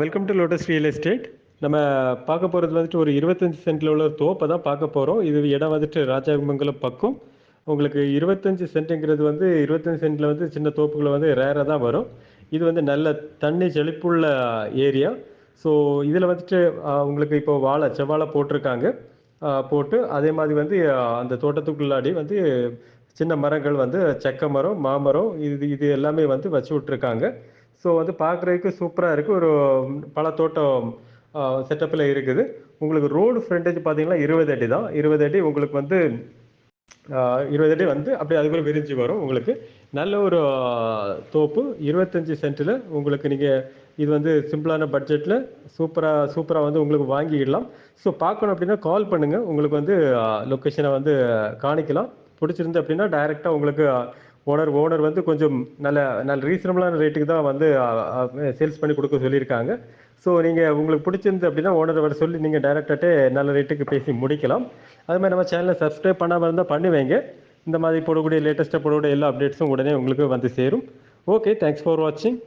Welcome to Lotus real estate நம்ம பார்க்க போகிறது வந்துட்டு ஒரு இருபத்தஞ்சி சென்ட்டில் உள்ள தோப்பை தான் பார்க்க போகிறோம் இது இடம் வந்துட்டு ராஜாமங்கலம் பக்கம். உங்களுக்கு இருபத்தஞ்சி சென்ட்டுங்கிறது வந்து இருபத்தஞ்சி சென்ட்டில் வந்து சின்ன தோப்புகளை வந்து ரேராக தான் வரும். இது வந்து நல்ல தண்ணி செழிப்புள்ள ஏரியா ஸோ இதில் வந்துட்டு உங்களுக்கு இப்போ வாழை செவ்வாழை போட்டிருக்காங்க. போட்டு அதே மாதிரி வந்து அந்த தோட்டத்துக்குள்ளாடி வந்து சின்ன மரங்கள் வந்து செக்க மரம் மாமரம் இது இது எல்லாமே வந்து வச்சு விட்ருக்காங்க ஸோ வந்து பார்க்குறதுக்கு சூப்பராக இருக்குது ஒரு பழத்தோட்டம் செட்டப்பில் இருக்குது. உங்களுக்கு ரோடு ஃப்ரண்டேஜ் பார்த்தீங்கன்னா இருபது அடி தான். இருபது அடி உங்களுக்கு வந்து இருபது அடி வந்து அப்படியே அதுக்குள்ள விரிஞ்சு வரும் உங்களுக்கு. நல்ல ஒரு தோப்பு. இருபத்தஞ்சி சென்ட்டில் உங்களுக்கு நீங்கள் இது வந்து சிம்பிளான பட்ஜெட்டில் சூப்பராக சூப்பராக வந்து உங்களுக்கு வாங்கிடலாம். ஸோ பார்க்கணும் அப்படின்னா கால் பண்ணுங்கள் உங்களுக்கு வந்து லொக்கேஷனை வந்து காணிக்கலாம். பிடிச்சிருந்து அப்படின்னா டைரெக்டாக உங்களுக்கு ஓனர் ஓனர் வந்து கொஞ்சம் நல்ல நல்ல ரீசனபிளான ரேட்டுக்கு தான் வந்து சேல்ஸ் பண்ணி கொடுக்க சொல்லியிருக்காங்க. ஸோ நீங்கள் உங்களுக்கு பிடிச்சிருந்து அப்படின்னா ஓனர் வர சொல்லி நீங்கள் டைரெக்டாகட்டே நல்ல ரேட்டுக்கு பேசி முடிக்கலாம். அது மாதிரி நம்ம சேனலை சப்ஸ்கிரைப் பண்ணாமல் இருந்தால் பண்ணி வைங்க இந்த மாதிரி போடக்கூடிய லேட்டஸ்ட்டாக போடக்கூடிய எல்லா அப்டேட்ஸும் உடனே உங்களுக்கு வந்து சேரும். ஓகே தேங்க்ஸ் ஃபார் வாட்சிங்